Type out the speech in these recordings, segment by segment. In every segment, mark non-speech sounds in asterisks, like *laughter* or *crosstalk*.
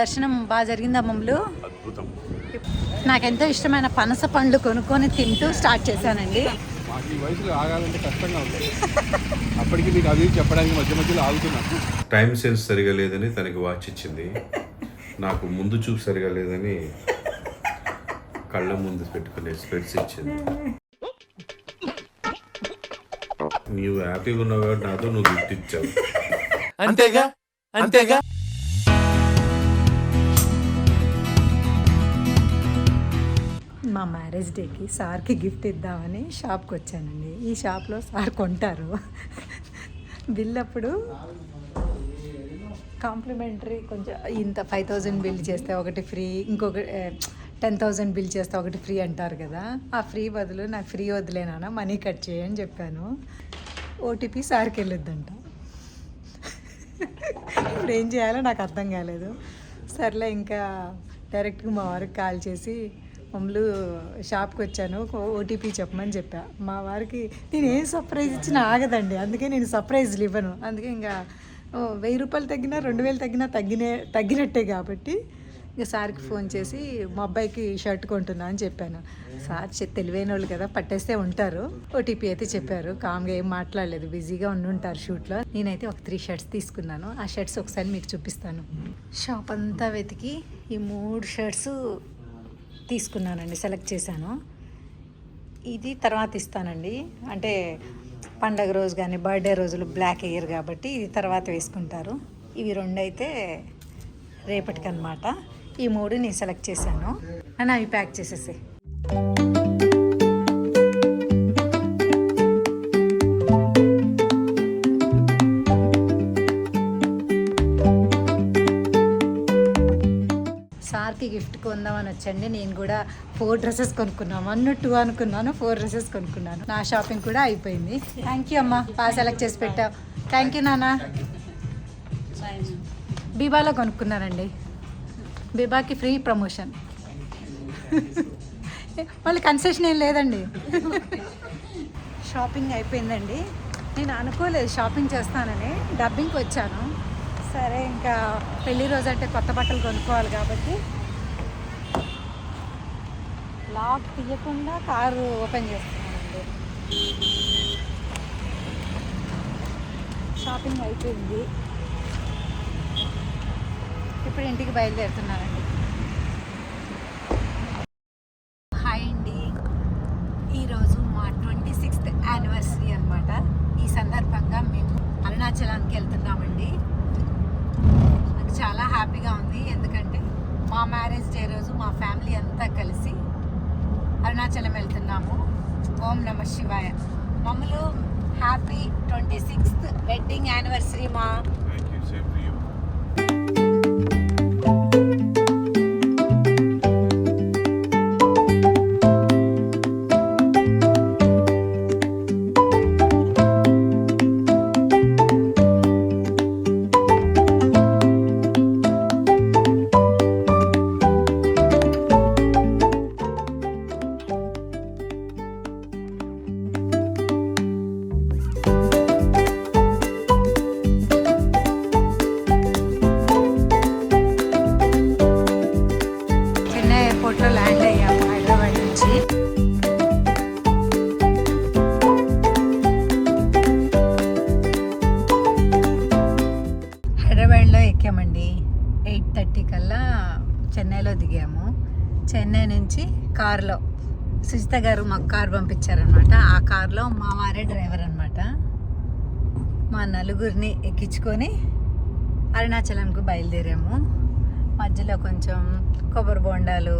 దర్శనం బాగా జరిగిందా మమ్మల్ని అద్భుతం. నాకెంతో ఇష్టమైన పనస పండ్లు కొనుక్కొని తింటూ స్టార్ట్ చేశానండి. అప్పటికి మీకు అది చెప్పడానికి మధ్య మధ్యలో ఆగుతున్నాను టైం సెన్స్ సరిగా లేదని తనకి వాచ్ ఇచ్చింది. నాకు ముందు చూపు సరిగా లేదని కళ్ళ ముందు పెట్టుకునే స్పెట్స్ ఇచ్చింది. నీవు హ్యాపీగా ఉన్నావు కాబట్టి నాతో నువ్వు గిఫ్ట్ ఇచ్చావు. అంతేగా? అంతేగా? మ్యారేజ్ డేకి సార్కి గిఫ్ట్ ఇద్దామని షాప్కి వచ్చానండి. ఈ షాప్లో సార్ కొంటారు. బిల్ అప్పుడు కాంప్లిమెంటరీ కొంచెం ఇంత ఫైవ్ థౌజండ్ బిల్ చేస్తే ఒకటి ఫ్రీ ఇంకొక టెన్ థౌజండ్ బిల్ చేస్తే ఒకటి ఫ్రీ అంటారు కదా. ఆ ఫ్రీ బదులు నాకు ఫ్రీ వదిలేనా మనీ కట్ చేయని చెప్పాను. ఓటీపీ సార్కి వెళ్ళొద్దంట. ఇప్పుడు ఏం చేయాలో నాకు అర్థం కాలేదు. సర్లే ఇంకా డైరెక్ట్గా మా వారికి కాల్ చేసి మమ్మల్ని షాప్కి వచ్చాను. ఓటీపీ చెప్పమని చెప్పా. మా వారికి నేను ఏం సర్ప్రైజ్ ఇచ్చినా ఆగదండి. అందుకే నేను సర్ప్రైజ్లు ఇవ్వను. అందుకే ఇంకా వెయ్యి రూపాయలు తగ్గినా రెండు వేలు తగ్గినా తగ్గినే తగ్గినట్టే కాబట్టి ఇంకా సార్కి ఫోన్ చేసి మా అబ్బాయికి షర్ట్ కొంటున్నా అని చెప్పాను. సార్ తెలివైన వాళ్ళు కదా పట్టేస్తే ఉంటారు. ఓటీపీ అయితే చెప్పారు. కామ్గా ఏం మాట్లాడలేదు. బిజీగా ఉండుంటారు షూట్లో. నేనైతే ఒక త్రీ షర్ట్స్ తీసుకున్నాను. ఆ షర్ట్స్ ఒకసారి మీకు చూపిస్తాను. షాప్ అంతా వెతికి ఈ మూడు షర్ట్స్ తీసుకున్నానండి సెలెక్ట్ చేశాను. ఇది తర్వాత ఇస్తానండి. అంటే పండగ రోజు కానీ బర్త్డే రోజులు బ్లాక్ వేయరు కాబట్టి ఇది తర్వాత వేసుకుంటారు. ఇవి రెండు అయితే రేపటికి అనమాట ఈ మూడు నేను సెలెక్ట్ చేశాను. అని అవి ప్యాక్ చేసేసి సార్కి గిఫ్ట్ కొందామని వచ్చండి. నేను కూడా ఫోర్ డ్రెస్సెస్ కొనుక్కున్నాను. వన్ టూ అనుకున్నాను ఫోర్ డ్రెస్సెస్ కొనుక్కున్నాను. నా షాపింగ్ కూడా అయిపోయింది. థ్యాంక్ యూ అమ్మా. బాగా సెలెక్ట్ చేసి పెట్టావు. థ్యాంక్ యూ నాన్న. బీబాలో కొనుక్కున్నానండి. బీబాకి ఫ్రీ ప్రమోషన్. మళ్ళీ కన్సెషన్ ఏం లేదండి. షాపింగ్ అయిపోయిందండి. నేను అనుకోలేదు షాపింగ్ చేస్తానని. డబ్బింగ్కి వచ్చాను సరే ఇంకా పెళ్ళి రోజు అంటే కొత్త బట్టలు కొనుక్కోవాలి కాబట్టి లాక్ తీయకుండా కారు ఓపెన్ చేస్తున్నానండి. షాపింగ్ అయిపోయింది. ఇప్పుడు ఇంటికి బయలుదేరుతున్నానండి. నలుగురిని ఎక్కించుకొని అరుణాచలంకు బయలుదేరాము. మధ్యలో కొంచెం కొబ్బరి బొండాలు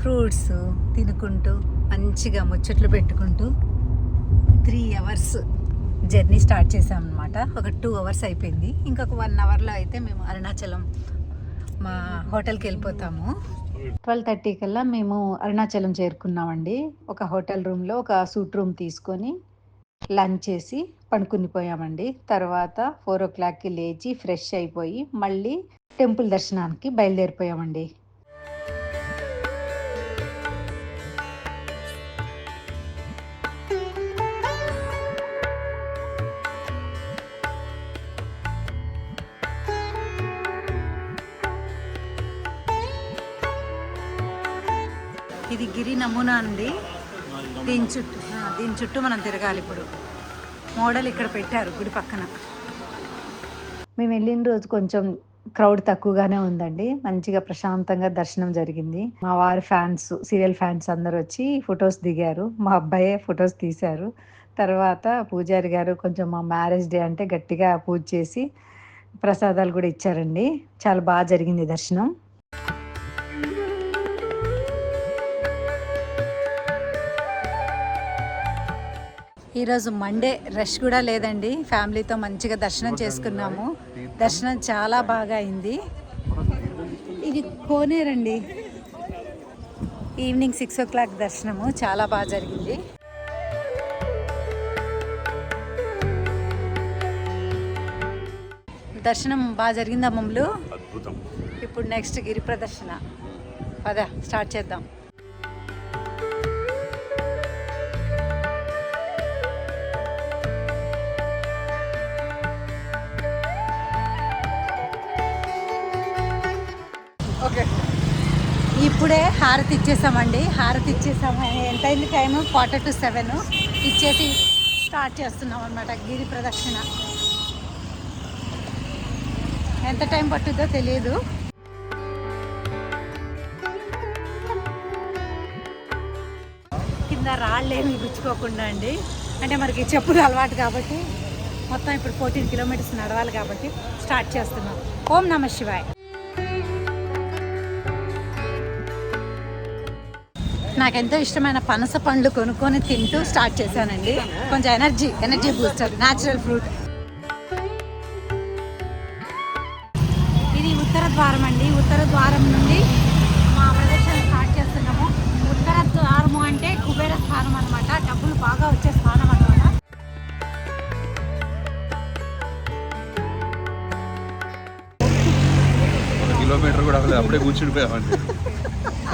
ఫ్రూట్స్ తినుకుంటూ మంచిగా ముచ్చట్లు పెట్టుకుంటూ త్రీ అవర్స్ జర్నీ స్టార్ట్ చేసామన్నమాట ఒక టూ అవర్స్ అయిపోయింది. ఇంకొక వన్ అవర్లో అయితే మేము అరుణాచలం మా హోటల్కి వెళ్ళిపోతాము. ట్వెల్వ్ థర్టీ కల్లా మేము అరుణాచలం చేరుకున్నామండి. ఒక హోటల్ రూమ్లో ఒక సూట్ రూమ్ తీసుకొని లంచ్ చేసి పడుకునిపోయామండి. తర్వాత ఫోర్ ఓ క్లాక్కి లేచి ఫ్రెష్ అయిపోయి మళ్ళీ టెంపుల్ దర్శనానికి బయలుదేరిపోయామండి. ఇది గిరి నమూనా అండి. దీని చుట్టూ దీని చుట్టూ మనం తిరగాలి ఇప్పుడు. మోడల్ ఇక్కడ పెట్టారు గుడి పక్కన. మేము వెళ్ళిన రోజు కొంచెం క్రౌడ్ తక్కువగానే ఉందండి. మంచిగా ప్రశాంతంగా దర్శనం జరిగింది. మా వారి ఫ్యాన్స్ సీరియల్ ఫ్యాన్స్ అందరు వచ్చి ఫొటోస్ దిగారు. మా అబ్బాయే ఫొటోస్ తీశారు. తర్వాత పూజారి గారు కొంచెం మా మ్యారేజ్ డే అంటే గట్టిగా పూజ చేసి ప్రసాదాలు కూడా ఇచ్చారండి. చాలా బాగా జరిగింది దర్శనం. ఈరోజు మండే రష్ కూడా లేదండి. ఫ్యామిలీతో మంచిగా దర్శనం చేసుకున్నాము. దర్శనం చాలా బాగా అయింది. ఇది కోనేరండి. ఈవినింగ్ సిక్స్ ఓ క్లాక్ దర్శనము. చాలా బాగా జరిగింది. దర్శనం బాగా జరిగిందా మమ్మలు? ఇప్పుడు నెక్స్ట్ గిరి ప్రదర్శన. పద స్టార్ట్ చేద్దాం. ఇప్పుడే హారతి ఇచ్చేసామండి. హారతి ఇచ్చేసాము. ఎంత అయింది టైం క్వార్టర్ టు సెవెన్ ఇచ్చేసి స్టార్ట్ చేస్తున్నాం అనమాట గిరి ప్రదక్షిణ. ఎంత టైం పట్టుద్దో తెలియదు. కింద రాళ్ళేమి గుచ్చుకోకుండా అండి. అంటే మనకి చెప్పులు అలవాటు కాబట్టి మొత్తం ఇప్పుడు ఫోర్టీన్ కిలోమీటర్స్ నడవాలి కాబట్టి స్టార్ట్ చేస్తున్నాం. ఓం నమ శివాయ్. నాకెంతో ఇష్టమైన పనస పండ్లు కొనుక్కొని తింటూ స్టార్ట్ చేశానండి. కొంచెం energy energy booster natural fruit ఇది ఉత్తర ద్వారం అండి. ఉత్తర ద్వారం నుండి మా ప్రదర్శన స్టార్ట్ చేస్తున్నాము. ఉత్తర ద్వారము అంటే కుబేర స్థానం అనమాట డబ్బులు బాగా వచ్చే స్థానం అనమాట కిలోమీటర్ కూడా అప్పుడే కూర్చుండిపోయామండి.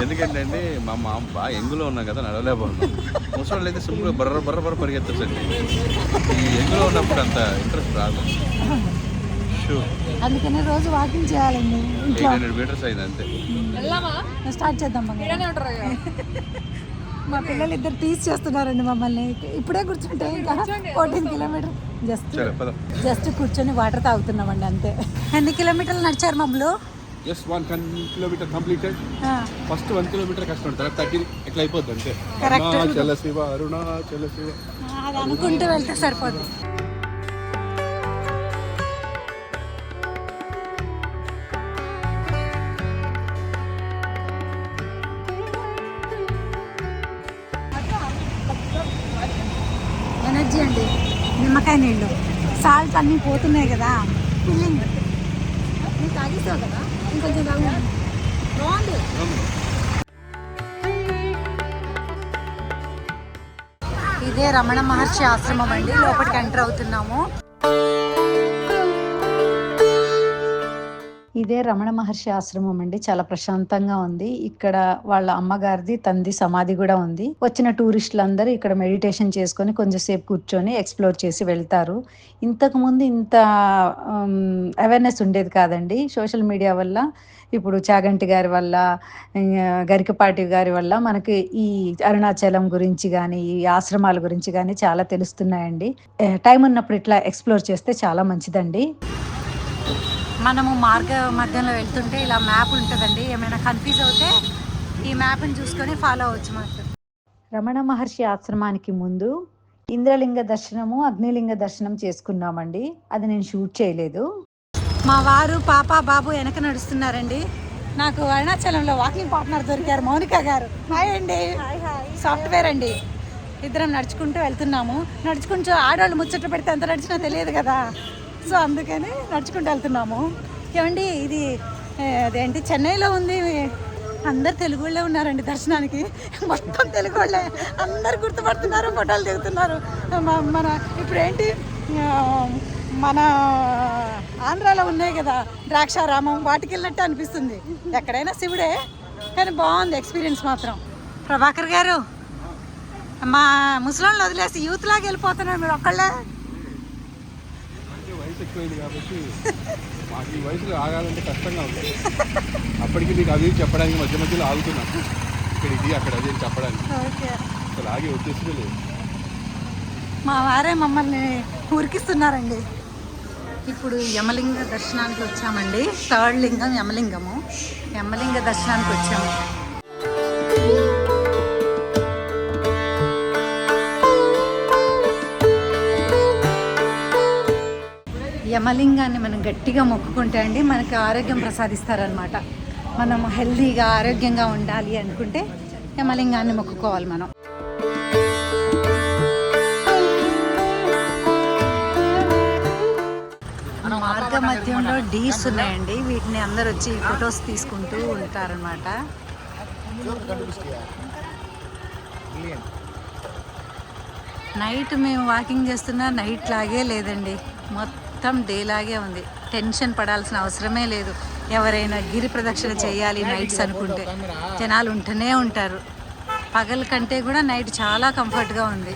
ఎందుకంటే అండి మా మామ బాగా ఎంగులో ఉన్నాం కదా నడవలేకపోతున్నాం. ముసలి అయితే సింపుల్గా బర్ర బర్ర బర్ర పరిగెత్తచ్చండి ఈ ఎంగులో ఉన్నప్పుడు అంత ఇంట్రెస్ట్ రాదు. షూ. అందుకని రోజు వాకింగ్ చేయాలండి ఎయిట్ హండ్రెడ్ మీటర్స్ అయింది అంతే. స్టార్ట్ చేద్దాం. మా పిల్లలు ఇద్దరు టీచ్ చేస్తున్నారండి మమ్మల్ని. ఇప్పుడే కూర్చుంటే ఇంకా ఫోర్టీన్ కిలోమీటర్ జస్ట్ జస్ట్ కూర్చొని వాటర్ తాగుతున్నామండి అంతే. ఎన్ని కిలోమీటర్లు నడిచారు మమ్మల్ని? Yes one kilometer completed first one kilometer కష్టం తర్వాత థర్టీ ఎట్లా అయిపోద్ది అంతే? Correct. అరుణాచల శివ అరుణాచల శివ అనుకుంటూ వెళ్తే సరిపోద్ది. ఎనర్జీ అండి. నిమ్మకాయ నీళ్ళు. సాల్ట్ అన్నీ పోతున్నాయి కదా. ఫిల్లింగ్ నువ్వు తాగేసావు కదా? ఇంకొంచెం బాగుంది ఇదే రమణ మహర్షి ఆశ్రమం అండి. లోపలికి ఎంటర్ అవుతున్నాము. ఇదే రమణ మహర్షి ఆశ్రమం అండి. చాలా ప్రశాంతంగా ఉంది. ఇక్కడ వాళ్ళ అమ్మగారిది తంది సమాధి కూడా ఉంది. వచ్చిన టూరిస్టులందరూ ఇక్కడ మెడిటేషన్ చేసుకొని కొంచెంసేపు కూర్చొని ఎక్స్ప్లోర్ చేసి వెళ్తారు. ఇంతకు ముందు ఇంత అవేర్నెస్ ఉండేది కాదండి. సోషల్ మీడియా వల్ల ఇప్పుడు చాగంటి గారి వల్ల గరికపాటి గారి వల్ల మనకి ఈ అరుణాచలం గురించి కానీ ఈ ఆశ్రమాల గురించి కానీ చాలా తెలుస్తున్నాయండి. టైం ఉన్నప్పుడు ఇట్లా ఎక్స్ప్లోర్ చేస్తే చాలా మంచిదండి. మనము మార్గ మధ్యలో వెళ్తుంటే ఇలా మ్యాప్ ఉంటుందండి. ఏమైనా కన్ఫ్యూజ్ అవుతే ఈ మ్యాప్ని చూసుకొని ఫాలో అవ్వచ్చు మనకు రమణ మహర్షి ఆశ్రమానికి ముందు ఇంద్రలింగ దర్శనము అగ్నిలింగ దర్శనం చేసుకున్నామండి. అది నేను షూట్ చేయలేదు. మా వారు పాప బాబు వెనక నడుస్తున్నారండి. నాకు అరుణాచలంలో వాకింగ్ పార్ట్నర్ దొరికారు మౌనిక గారు. హాయ్ అండి. సాఫ్ట్వేర్ అండి. ఇద్దరం నడుచుకుంటూ వెళ్తున్నాము. నడుచుకుంటూ ఆడవాళ్ళు ముచ్చట్లు పెడితే ఎంత నడిచినా తెలియదు కదా. సో అందుకని నడుచుకుంటూ వెళ్తున్నాము. ఏమండి ఇది అదేంటి చెన్నైలో ఉంది. అందరు తెలుగు వాళ్ళే ఉన్నారండి దర్శనానికి. మొత్తం తెలుగు వాళ్ళే. అందరు గుర్తుపడుతున్నారు ఫోటోలు దిగుతున్నారు. మన ఇప్పుడు ఏంటి మన ఆంధ్రాలో ఉన్నాయి కదా ద్రాక్షారామం వాటికి వెళ్ళినట్టు అనిపిస్తుంది. ఎక్కడైనా శివుడే కానీ బాగుంది ఎక్స్పీరియన్స్ మాత్రం. ప్రభాకర్ గారు మా ముసలాళ్ళు వదిలేసి యూత్ లాగా వెళ్ళిపోతున్నారు మీరు ఒక్కళ్ళే. ఎక్కువైంది కాబట్టి మాకు ఈ వయసులో ఆగాలంటే కష్టంగా ఉంటుంది అప్పటికి మీకు అవి చెప్పడానికి మధ్య మధ్యలో ఆగుతున్నాం. ఇక్కడ ఇది అక్కడ అది చెప్పడానికి. అసలు ఆగే ఉద్దేశమే లేదు. మా వారే మమ్మల్ని ఉరికిస్తున్నారండి. ఇప్పుడు యమలింగ దర్శనానికి వచ్చామండి. థర్డ్ లింగం యమలింగము. యమలింగ దర్శనానికి వచ్చాము. యమలింగాన్ని మనం గట్టిగా మొక్కుకుంటే అండి మనకి ఆరోగ్యం ప్రసాదిస్తారనమాట మనం హెల్దీగా ఆరోగ్యంగా ఉండాలి అనుకుంటే యమలింగాన్ని మొక్కుకోవాలి మనం. మార్గ మధ్యంలో డీర్స్ ఉన్నాయండి. వీటిని అందరు వచ్చి ఫొటోస్ తీసుకుంటూ ఉంటారనమాట నైట్ మేము వాకింగ్ చేస్తున్నా నైట్ లాగే లేదండి. మొత్తం డే లాగే ఉంది. టెన్షన్ పడాల్సిన అవసరమే లేదు. ఎవరైనా గిరి ప్రదక్షిణ చేయాలి నైట్స్ అనుకుంటే. జనాలు ఉంటూనే ఉంటారు. పగల కంటే కూడా నైట్ చాలా కంఫర్ట్గా ఉంది.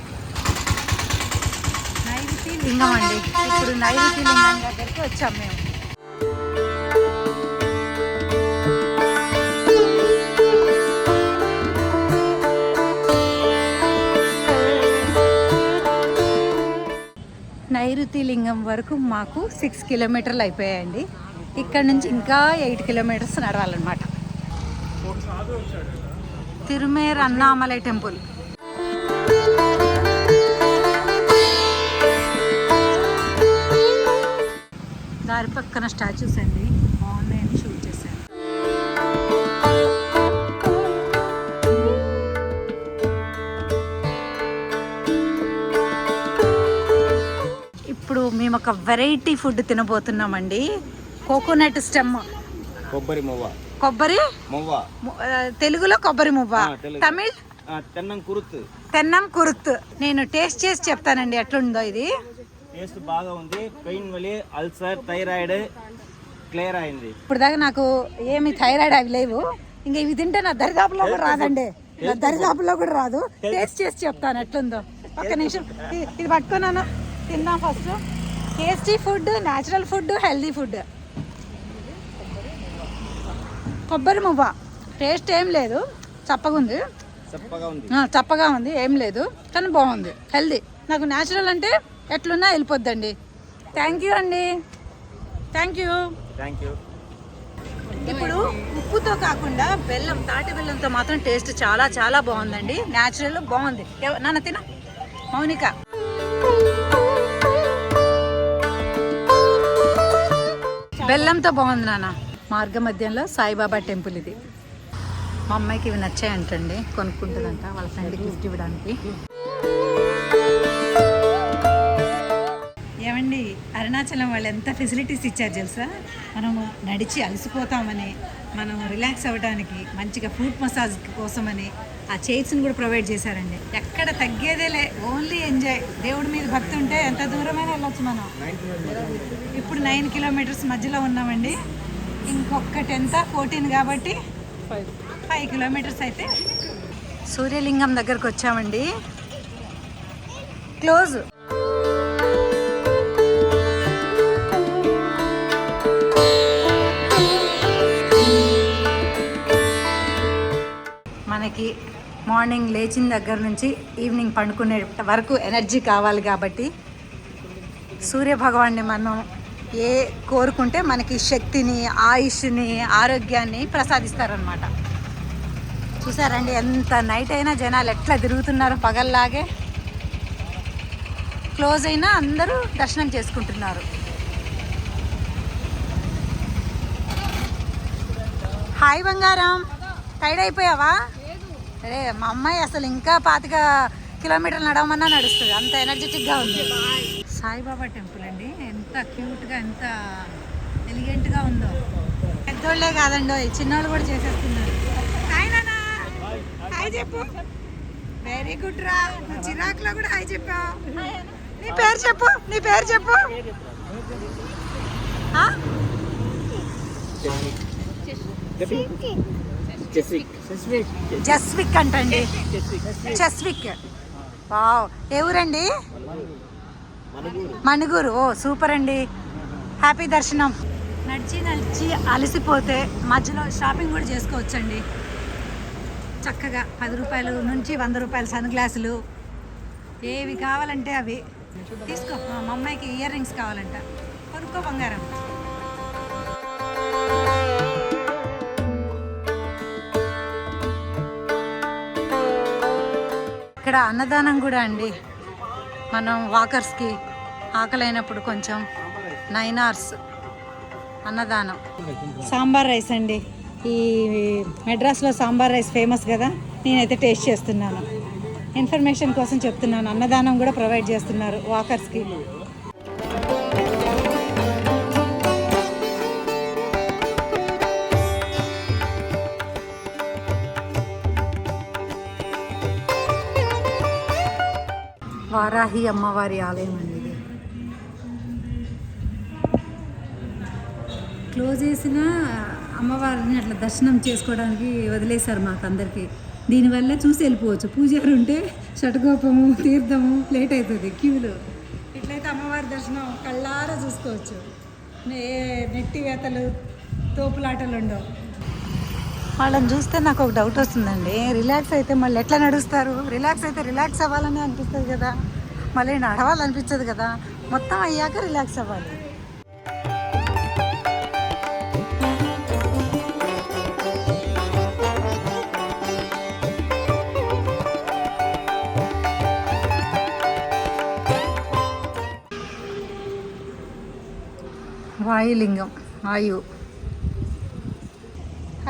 నైరుతి లింగం అండి. ఇప్పుడు నైరుతి లింగం దగ్గరికి వచ్చాం మేము. నైరుతి లింగం వరకు మాకు సిక్స్ కిలోమీటర్లు అయిపోయాయండి. ఇక్కడ నుంచి ఇంకా ఎయిట్ కిలోమీటర్స్ నడవాలన్నమాట. తిరుమేర్ అన్నామలై టెంపుల్. దారి పక్కన స్టాచ్యూస్ అండి. ఒక వెరైటీ ఫుడ్ తినబోతున్నామండి. Coconut stem. కొబ్బరి మువ్వ. కొబ్బరి? మువ్వ. తెలుగులో కొబ్బరి మువ్వ. తమిళ్? తెన్నం కురుతు. తెన్నం కురుత్. నేను టేస్ట్ చేసి చెప్తానండి ఎట్లుందో ఇది. టేస్ట్ బాగా ఉంది. పెయిన్ వలి అల్సర్ థైరాయిడ్ క్లియర్ అయింది. ఇప్పుడు దాకా నాకు ఏమి థైరాయిడ్ అవి లేవు. ఇంకా ఇవి తింటే నా దరిదాపులో కూడా రాదండి. నా దరిదాపులో కూడా రాదు. టేస్ట్ చేసి చెప్తాను ఎట్లుందో. ఒక్క నిమిషం. ఇది పట్టుకున్నాను. తిందాం first. Tasty food natural food healthy food. కొబ్బరి మువ్వ. టేస్ట్ ఏం లేదు. చప్పగా ఉంది. చప్పగా ఉంది. ఏం లేదు. కానీ బాగుంది. హెల్దీ నాకు న్యాచురల్ అంటే ఎట్లున్నా వెళ్ళిపోద్దండి. థ్యాంక్ యూ అండి. థ్యాంక్ యూ థ్యాంక్ యూ ఇప్పుడు ఉప్పుతో కాకుండా బెల్లం తాటి బెల్లంతో మాత్రం టేస్ట్ చాలా చాలా బాగుందండి. న్యాచురల్ బాగుంది. నాన్న తిన. మౌనిక. బెల్లంతో బాగుంది నాన్న. మార్గ మధ్యంలో సాయిబాబా టెంపుల్ ఇది. మా అమ్మాయికి ఇవి నచ్చాయంటండి కొనుక్కుంటుందంట వాళ్ళ ఫ్రెండ్కి గిఫ్ట్ ఇవ్వడానికి. ఏమండి అరుణాచలం వాళ్ళు ఎంత ఫెసిలిటీస్ ఇచ్చారు తెలుసా? మనము నడిచి అలసిపోతామని మనం రిలాక్స్ అవ్వడానికి మంచిగా ఫుడ్ మసాజ్ కోసమని ఆ చైర్స్ని కూడా ప్రొవైడ్ చేశారండి. ఎక్కడ తగ్గేదేలే ఓన్లీ ఎంజాయ్ దేవుడి మీద భక్తి ఉంటే ఎంత దూరమైనా వెళ్ళొచ్చు మనం. ఇప్పుడు నైన్ కిలోమీటర్స్ మధ్యలో ఉన్నామండి. ఇంకొకటి ఎంత? ఫోర్టీన్ కాబట్టి ఫైవ్ కిలోమీటర్స్ అయితే సూర్యలింగం దగ్గరకు వచ్చామండి. క్లోజ్ మనకి మార్నింగ్ లేచిన దగ్గర నుంచి ఈవినింగ్ పండుకునే వరకు ఎనర్జీ కావాలి కాబట్టి సూర్య భగవాన్ని మనం ఏ కోరుకుంటే మనకి శక్తిని ఆయుష్ని ఆరోగ్యాన్ని ప్రసాదిస్తారనమాట చూసారండి ఎంత నైట్ అయినా జనాలు ఎట్లా తిరుగుతున్నారు పగల్లాగే. క్లోజ్ అయినా అందరూ దర్శనం చేసుకుంటున్నారు. హాయ్ బంగారం టైడ్ అయిపోయావా? అరే మా అమ్మాయి అసలు ఇంకా పాతిక కిలోమీటర్లు నడవమన్నా నడుస్తుంది. అంత ఎనర్జెటిక్గా ఉంది. సాయిబాబా టెంపుల్ అండి. ఎంత క్యూట్గా ఎంత ఎలిగెంట్గా ఉందో. పెద్దోళ్ళే కాదండి చిన్నోళ్ళు కూడా చేసేస్తున్నారు. హాయ్ చెప్పు. వెరీ గుడ్ రా. చిరాకులో కూడా హాయ్ చెప్పావు నీ పేరు చెప్పు నీ పేరు చెప్పు. ఆ? జస్విక్. అంటండి. జస్విక్. వావ్. ఏ ఊరండి? మణుగూరు. ఓ సూపర్ అండి. హ్యాపీ దర్శనం. నడిచి నడిచి అలసిపోతే మధ్యలో షాపింగ్ కూడా చేసుకోవచ్చండి. చక్కగా పది రూపాయలు నుంచి వంద రూపాయల సన్ గ్లాసులు. ఏవి కావాలంటే అవి. తీసుకో. మా అమ్మాయికి ఇయర్ రింగ్స్ కావాలంట. కొనుక్కో బంగారం. ఇక్కడ అన్నదానం కూడా అండి. మనం వాకర్స్కి ఆకలైనప్పుడు కొంచెం నైన్ అవర్స్ అన్నదానం. సాంబార్ రైస్ అండి. ఈ మెడ్రాస్లో సాంబార్ రైస్ ఫేమస్ కదా? నేనైతే టేస్ట్ చేస్తున్నాను. ఇన్ఫర్మేషన్ కోసం చెప్తున్నాను. అన్నదానం కూడా ప్రొవైడ్ చేస్తున్నారు వాకర్స్కి. వారాహి అమ్మవారి ఆలయం అండి ఇది క్లోజ్ చేసిన అమ్మవారిని అట్లా దర్శనం చేసుకోవడానికి వదిలేశారు మాకు అందరికీ దీనివల్ల చూసి వెళ్ళిపోవచ్చు. పూజారి ఉంటే షటగోపము తీర్థము లేట్ అవుతుంది క్యూలో. ఇట్లయితే అమ్మవారి దర్శనం కళ్ళారా చూసుకోవచ్చు. ఏ నెట్టి వేతలు తోపులాటలు ఉండవు. వాళ్ళని చూస్తే నాకు ఒక డౌట్ వస్తుందండి. రిలాక్స్ అయితే మళ్ళీ ఎట్లా నడుస్తారు? రిలాక్స్ అయితే రిలాక్స్ అవ్వాలని అనిపిస్తుంది కదా. మళ్ళీ నడవాలనిపించదు కదా. మొత్తం అయ్యాక రిలాక్స్ అవ్వాలి. వాయులింగం వాయు.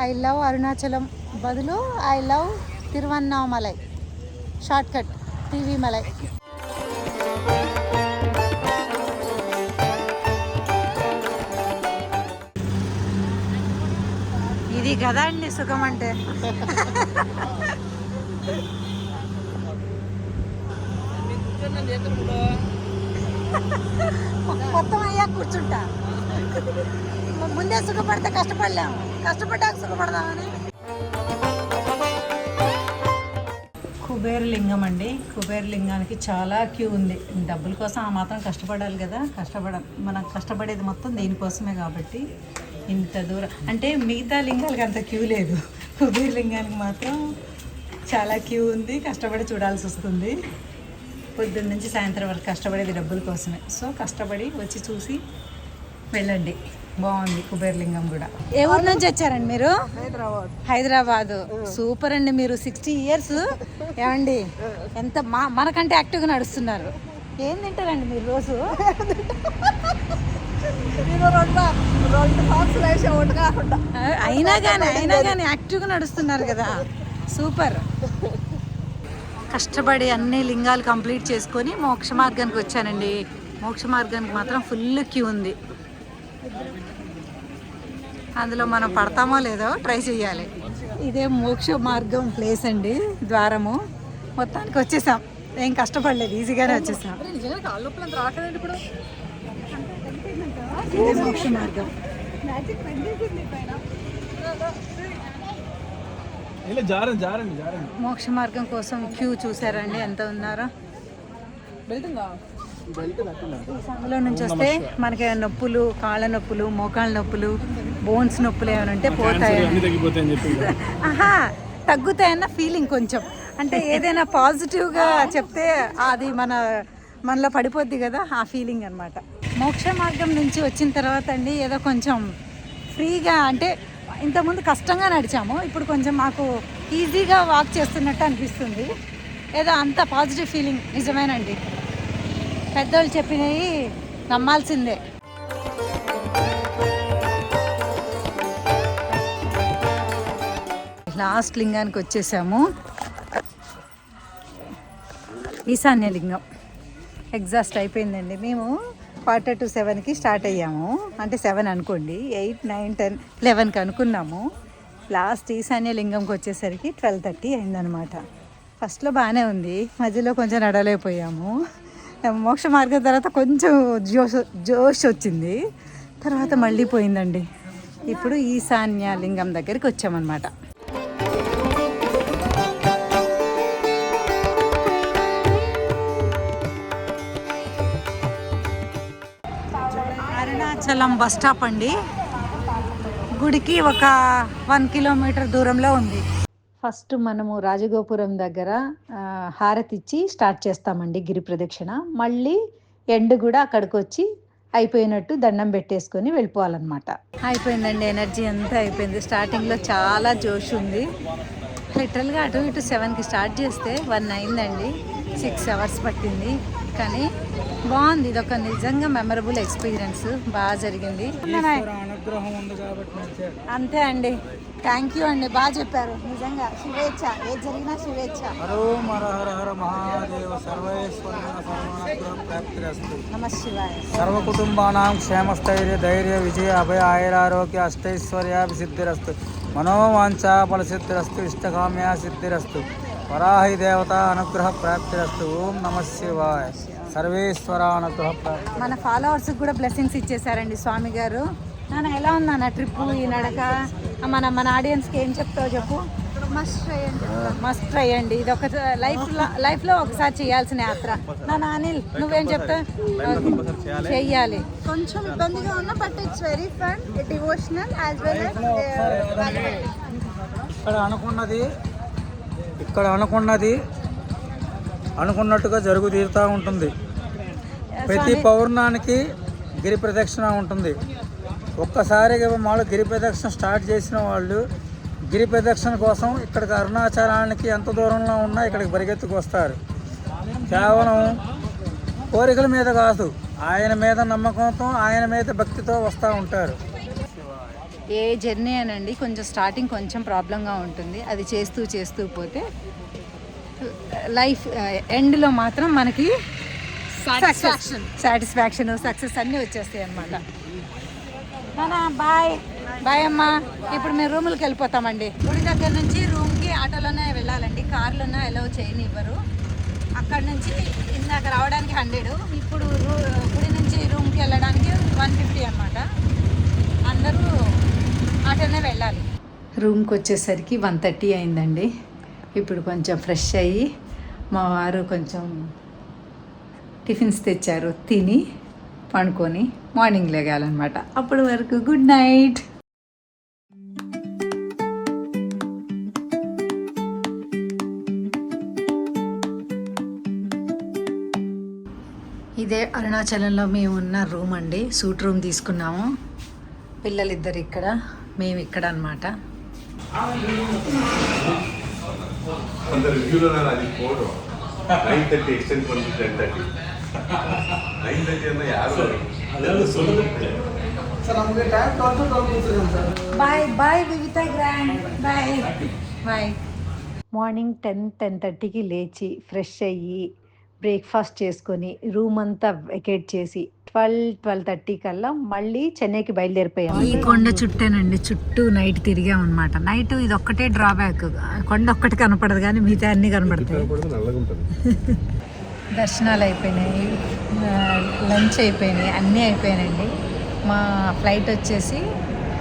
I love Arunachalam. బదులు I love Tiruvannamalai. Shortcut TV malai. ఇది కదా అండి సుఖం అంటే మొత్తం అయ్యా కూర్చుంటా. ముందే సుఖపడితే కష్టపడలేము. కష్టపడ్డాక సుఖపడదామని. కుబేర లింగం అండి. కుబేర లింగానికి చాలా క్యూ ఉంది. డబ్బుల కోసం ఆ మాత్రం కష్టపడాలి కదా. కష్టపడ మనం కష్టపడేది మొత్తం దీనికోసమే కాబట్టి. ఇంత దూరం. అంటే మిగతా లింగాలకి అంత క్యూ లేదు. కుబేర లింగానికి మాత్రం చాలా క్యూ ఉంది. కష్టపడి చూడాల్సి వస్తుంది. పొద్దున్న నుంచి సాయంత్రం వరకు కష్టపడేది డబ్బుల కోసమే. సో కష్టపడి వచ్చి చూసి వెళ్ళండి. బాగుంది కుబేర్లింగం కూడా. ఏ ఊరు నుంచి వచ్చారండి మీరు? హైదరాబాద్. హైదరాబాద్. సూపర్ అండి మీరు. Sixty years. ఏమండి? ఎంత మా మనకంటే యాక్టివ్గా నడుస్తున్నారు. ఏం తింటారండి మీరు రోజు? *laughs* అయినా కానీ అయినా కానీ యాక్టివ్గా నడుస్తున్నారు కదా. సూపర్. కష్టపడి అన్ని లింగాలు కంప్లీట్ చేసుకొని మోక్ష మార్గానికి వచ్చానండి. మోక్ష మార్గానికి మాత్రం ఫుల్ క్యూ ఉంది. అందులో మనం పడతామో లేదో ట్రై చేయాలి ఇదే మోక్ష మార్గం ప్లేస్ అండి ద్వారము. మొత్తానికి వచ్చేసాం. ఏం కష్టపడలేదు ఈజీగానే వచ్చేసాం. ఇదే మోక్ష మార్గం. జారండి జారండి జారండి. మోక్ష మార్గం కోసం క్యూ చూసారండి. ఎంత ఉన్నారో? సందులో నుంచి వస్తే మనకి నొప్పులు కాళ్ళ నొప్పులు మోకాళ్ళ నొప్పులు బోన్స్ నొప్పులు ఏమైనా ఉంటే పోతాయి. ఆహా తగ్గుతాయన్న ఫీలింగ్ కొంచెం. అంటే ఏదైనా పాజిటివ్గా చెప్తే అది మన మనలో పడిపోద్ది కదా ఆ ఫీలింగ్ అనమాట మోక్ష మార్గం నుంచి వచ్చిన తర్వాత అండి ఏదో కొంచెం ఫ్రీగా అంటే ఇంతకుముందు కష్టంగా నడిచాము ఇప్పుడు కొంచెం మాకు ఈజీగా వాక్ చేస్తున్నట్టు అనిపిస్తుంది. ఏదో అంత పాజిటివ్ ఫీలింగ్ నిజమేనండి. పెద్దోళ్ళు చెప్పినవి నమ్మాల్సిందే. లాస్ట్ లింగానికి వచ్చేసాము. ఈశాన్య లింగం. ఎగ్జాస్ట్ అయిపోయిందండి. మేము క్వార్టర్ టు సెవెన్కి స్టార్ట్ అయ్యాము. అంటే సెవెన్ అనుకోండి. ఎయిట్ నైన్ టెన్ లెవెన్కి అనుకున్నాము. లాస్ట్ ఈశాన్య లింగంకి వచ్చేసరికి ట్వెల్వ్ థర్టీ అయిందనమాట ఫస్ట్లో బాగానే ఉంది. మధ్యలో కొంచెం నడలేకపోయాము మోక్ష మార్గం తర్వాత కొంచెం జోష్ జోష్ వచ్చింది. తర్వాత మళ్ళీ పోయిందండి. ఇప్పుడు ఈశాన్య లింగం దగ్గరికి వచ్చామన్నమాట. అరుణాచలం బస్ స్టాప్ అండి. గుడికి ఒక వన్ కిలోమీటర్ దూరంలో ఉంది. ఫస్ట్ మనము రాజగోపురం దగ్గర హారతి ఇచ్చి స్టార్ట్ చేస్తామండి గిరి ప్రదక్షిణ. మళ్ళీ ఎండ్ కూడా అక్కడికి వచ్చి అయిపోయినట్టు దండం పెట్టేసుకొని వెళ్ళిపోవాలన్నమాట. అయిపోయిందండి ఎనర్జీ అంతా అయిపోయింది. స్టార్టింగ్లో చాలా జోష్ ఉంది. లిటరల్గా అటు ఇటు సెవెన్కి స్టార్ట్ చేస్తే వన్ అయిందండి. సిక్స్ అవర్స్ పట్టింది. కానీ బాగుంది. ఇది ఒక నిజంగా మెమరబుల్ ఎక్స్పీరియన్స్ బాగా జరిగింది. అంతే అండి. థ్యాంక్ యూ అండి. బాగా చెప్పారు. నిజంగా శివేచ్ఛ ఏది జరిగినా ప్రాప్తిరస్తు నమ శివాయ. సర్వ కుటుంబానాం క్షేమస్థైర్య ధైర్య విజయ అభయ ఆయురారోగ్య అష్టైశ్వర్యాభిసిద్ధిరస్తు. మనోవాంఛా ఫలసిద్ధిరస్తు ఇష్టకామ్య సిద్ధిరస్తు. వరాహి దేవత అనుగ్రహ ప్రాప్తిరస్తు. ఓం నమ శివాయ. సర్వేశ్వర మన ఫాలోవర్స్ కూడా బ్లెస్సింగ్స్ ఇచ్చేసారండి స్వామి గారు. నాన్న ఎలా ఉంది నాన్న ట్రిప్ ఈ నడక? మన మన ఆడియన్స్కి ఏం చెప్తావు చెప్పు. మస్ట్ ట్రై అండి మస్ట్ ట్రై అండి. ఇది ఒక లైఫ్ లైఫ్లో ఒకసారి చేయాల్సిన యాత్ర. నాన్న అనిల్ నువ్వేం చెప్తావు? చెయ్యాలి. కొంచెం ఇబ్బందిగా ఉన్నా but it's very fun devotional as well ఇక్కడ అనుకున్నది ఇక్కడ అనుకున్నది అనుకున్నట్టుగా జరుగు తీరుతూ ఉంటుంది. ప్రతి పౌర్ణానికి గిరి ప్రదక్షిణ ఉంటుంది. ఒక్కసారిగా మామూలు గిరి ప్రదక్షిణ స్టార్ట్ చేసిన వాళ్ళు గిరి ప్రదక్షిణ కోసం ఇక్కడికి అరుణాచలానికి ఎంత దూరంలో ఉన్నా ఇక్కడికి పరిగెత్తుకు వస్తారు కేవలం కోరికల మీద కాదు ఆయన మీద నమ్మకంతో ఆయన మీద భక్తితో వస్తూ ఉంటారు. ఏ జర్నీ అనండి కొంచెం స్టార్టింగ్ కొంచెం ప్రాబ్లంగా ఉంటుంది. అది చేస్తూ చేస్తూ పోతే లైఫ్ ఎండ్లో మాత్రం మనకి సాటిస్ఫాక్షన్ సాటిస్ఫాక్షన్ సక్సెస్ అన్నీ వచ్చేస్తాయి అనమాట బాయ్ బాయ్ అమ్మా. ఇప్పుడు మేము రూములకి వెళ్ళిపోతామండి. గుడి దగ్గర నుంచి రూమ్కి ఆటోలోనే వెళ్ళాలండి. కార్లోనే అలౌ చేయనివ్వరు. అక్కడ నుంచి ఇందాక రావడానికి హండ్రెడ్. ఇప్పుడు రూ- గుడి నుంచి రూమ్కి వెళ్ళడానికి వన్ ఫిఫ్టీ అనమాట అందరూ ఆటోనే వెళ్ళాలి. రూమ్కి వచ్చేసరికి వన్ థర్టీ అయిందండి. ఇప్పుడు కొంచెం ఫ్రెష్ అయ్యి మా వారు కొంచెం టిఫిన్స్ తెచ్చారు తిని పండుకొని మార్నింగ్ లేగాలన్నమాట. అప్పటి వరకు గుడ్ నైట్ ఇదే అరుణాచలంలో మేము ఉన్న రూమ్ అండి. సూట్ రూమ్ తీసుకున్నాము. పిల్లలిద్దరు ఇక్కడ మేము ఇక్కడ అనమాట ಅಂತ ರಿವ್ಯೂನ ಅದಕ್ಕೆ ಕೊಡು ನೈನ್ ತರ್ಟಿ ಎಕ್ಸ್ಟೆಂಡ್ ಮಾಡಿದ್ದು ಟೆನ್ ತರ್ಟಿ ನೈನ್ ತರ್ಟಿ ಅಂದ್ರೆ ಯಾರು? ಅದೆಲ್ಲ ಸುಲಭ bye bye Vivitha grand bye bye morning ten ten థర్టీకి లేచి ఫ్రెష్ అయ్యి బ్రేక్ఫాస్ట్ చేసుకొని రూమ్ అంతా వెకేట్ చేసి ట్వెల్వ్ ట్వెల్వ్ థర్టీ కల్లా మళ్ళీ చెన్నైకి బయలుదేరిపోయాం. ఈ కొండ చుట్టేనండి చుట్టూ నైట్ తిరిగాం అనమాట నైట్ ఇది ఒక్కటే డ్రాబ్యాక్. కొండ ఒక్కటి కనపడదు కానీ మిగతా అన్ని కనపడతాయి. నల్లగా ఉంటుంది. *laughs* దర్శనాలు అయిపోయినాయి లంచ్ అయిపోయినాయి అన్నీ అయిపోయినాయండి. మా ఫ్లైట్ వచ్చేసి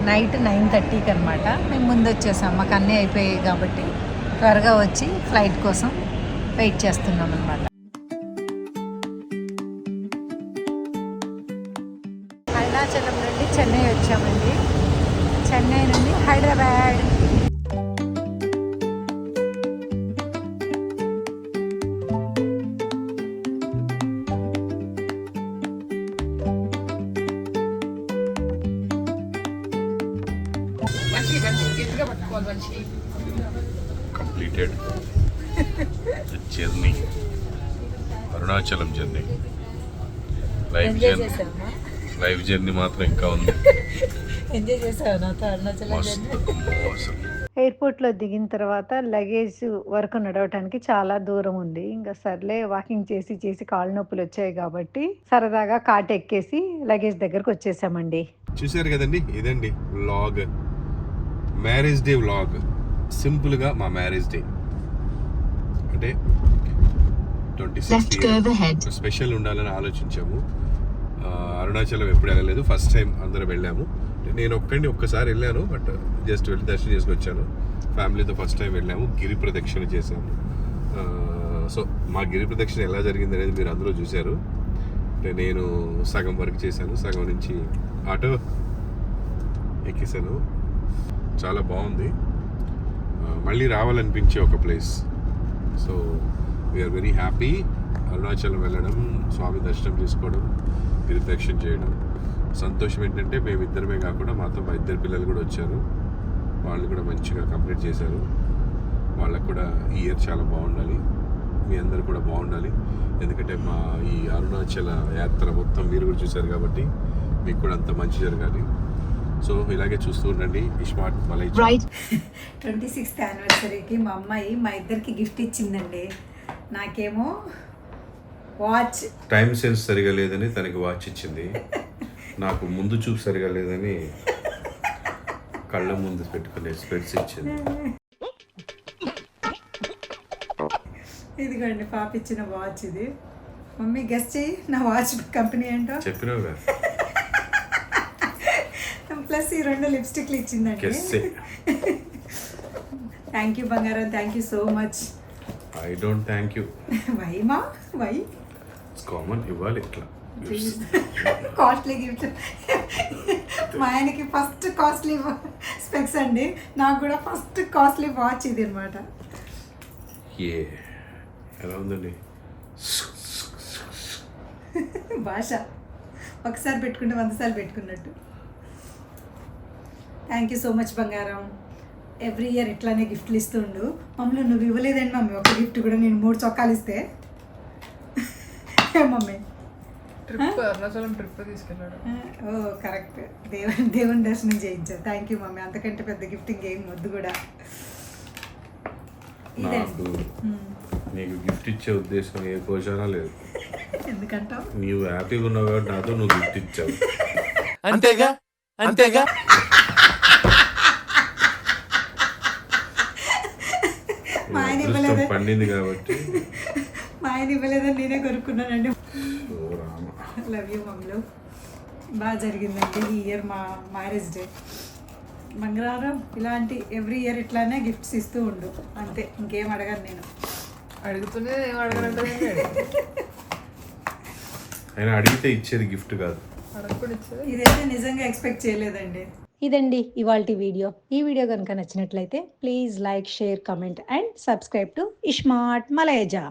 నైట్ నైన్ థర్టీకి అనమాట మేము ముందు వచ్చేసాం మాకు అన్నీ అయిపోయాయి కాబట్టి త్వరగా వచ్చి ఫ్లైట్ కోసం వెయిట్ చేస్తున్నాం అనమాట చెన్నై వచ్చామండి. చెన్నై నుండి Hyderabad. Completed journey Arunachalam journey life journey life journey మాత్రం ఇంకా ఉంది. ఎంజాయ్ చేసావు నాతో అరుణాచలం ఎయిర్పోర్ట్లో దిగిన తర్వాత లగేజ్ వరకు నడవటానికి చాలా దూరం ఉంది. ఇంకా సర్లే వాకింగ్ చేసి చేసి కాళ్ళు నొప్పులు వచ్చాయి కాబట్టి సరదాగా కాట్ ఎక్కేసి లగేజ్ దగ్గరకు వచ్చేసామండి. చూశారు కదండి? ఇదండి వ్లాగ్ మ్యారేజ్ డే వ్లాగ్ సింపుల్గా మా మ్యారేజ్ డే అంటే ట్వంటీ సిక్స్ స్పెషల్ ఉండాలని ఆలోచించాము. అరుణాచలం ఎప్పుడు వెళ్ళలేదు. ఫస్ట్ టైం అందరం వెళ్ళాము. నేను ఒక్కడిని ఒక్కసారి వెళ్ళాను బట్ జస్ట్ వెళ్ళి దర్శనం చేసుకొని వచ్చాను. ఫ్యామిలీతో ఫస్ట్ టైం వెళ్ళాము. గిరి ప్రదక్షిణ చేసాము సో మా గిరి ప్రదక్షిణ ఎలా జరిగింది అనేది మీరు అందరూ చూశారు. అంటే నేను సగం వరకు చేశాను. సగం నుంచి ఆటో ఎక్కేసాను చాలా బాగుంది. మళ్ళీ రావాలనిపించే ఒక place so we are very happy Arunachalam వెళ్ళడం స్వామి దర్శనం చేసుకోవడం రిఫ్లెక్షన్ చేయడం. సంతోషం ఏంటంటే మేము ఇద్దరమే కాకుండా మాతో మా ఇద్దరు పిల్లలు కూడా వచ్చారు. వాళ్ళు కూడా మంచిగా కంప్లీట్ చేశారు. వాళ్ళకు కూడా ఈ ఇయర్ చాలా బాగుండాలి. మీ అందరు కూడా బాగుండాలి. ఎందుకంటే మా ఈ అరుణాచల యాత్ర మొత్తం మీరు కూడా చూశారు కాబట్టి మీకు కూడా అంత మంచి జరగాలి. సో ఇలాగే చూస్తూ ఉండండి. ఇస్మార్ట్ మలై *laughs* ట్వంటీ సిక్స్త్ యానివర్సరీకి మా అమ్మాయి మా ఇద్దరికి గిఫ్ట్ ఇచ్చిందండి. నాకేమో వాచ్ టైం సెన్స్ సరిగా లేదని తనకి వాచ్ ఇచ్చింది. *laughs* నాకు ముందు చూపు సరిగా లేదని కళ్ళ ముందు పెట్టుకునే స్పెట్స్ ఇచ్చింది. ఇదిగోండి పాప ఇచ్చిన వాచ్ ఇది. మమ్మీ గెస్ట్ చెయ్యి నా వాచ్ కంపెనీ ఏంటో? చెప్పినావు కదా. *laughs* ప్లస్ ఈ రెండు లిప్స్టిక్లు ఇచ్చిందండి. గెస్ థ్యాంక్ యూ బంగారం. Thank you so much I don't thank you why మా వై ఇట్స్ కామన్ ఇవ్వాలి ఇట్లా. కాస్ట్లీ గిఫ్ట్ మా ఆయనకి ఫస్ట్ కాస్ట్లీ స్పెక్స్ అండి. నాకు కూడా ఫస్ట్ కాస్ట్లీ వాచ్ ఇది అనమాట ఏ ఎలా ఉందండి? భాష. ఒకసారి పెట్టుకుంటే వంద సార్లు పెట్టుకున్నట్టు. థ్యాంక్ యూ సో మచ్ బంగారం. ఎవ్రీ ఇయర్ ఇట్లానే గిఫ్ట్లు ఇస్తుండు. మమ్మల్ని నువ్వు ఇవ్వలేదండి మమ్మీ. ఒక గిఫ్ట్ కూడా నేను మూడు చొక్కాలు ఇస్తే. *laughs* మమ్మీ. ట్రిప్ అరుణాచలం ట్రిప్ తీసుకెళ్ళాడు. Oh correct. దేవుని దేవుని దర్శనం చేయించావు థ్యాంక్ యూ మమ్మీ. అంతకంటే పెద్ద గిఫ్ట్ ఇంకేం వద్దు కూడా. నాకు నీకు గిఫ్ట్ ఇచ్చే ఉద్దేశం ఏ కోశానా లేదు. ఎందుకంటావు? నీవు హ్యాపీగా ఉన్నావు కాబట్టి నాతో నువ్వు గిఫ్ట్ ఇచ్చావు. అంతేగా? అంతేగా? పండింది కాబట్టి. మా ఆయన ఇవ్వలేదని నేనే కొనుక్కున్నానండి ఓ రామ లవ్ యూ మమ్మలు. బాగా జరిగిందండి ఈ ఇయర్ మా మ్యారేజ్ డే మంగళవారం ఇలాంటి ఎవ్రీ ఇయర్ ఇట్లానే గిఫ్ట్స్ ఇస్తూ ఉండు. అంతే ఇంకేం అడగను నేను. అడుగుతూనే ఏం అడగనంటే అయినా అడిగితే ఇచ్చేది గిఫ్ట్ కాదు. ఇదైతే నిజంగా ఎక్స్పెక్ట్ చేయలేదండి. ఇదండి ఇవాళ వీడియో. ఈ వీడియో కనుక నచ్చినట్లయితే please like share comment and subscribe to iSmart Malayaja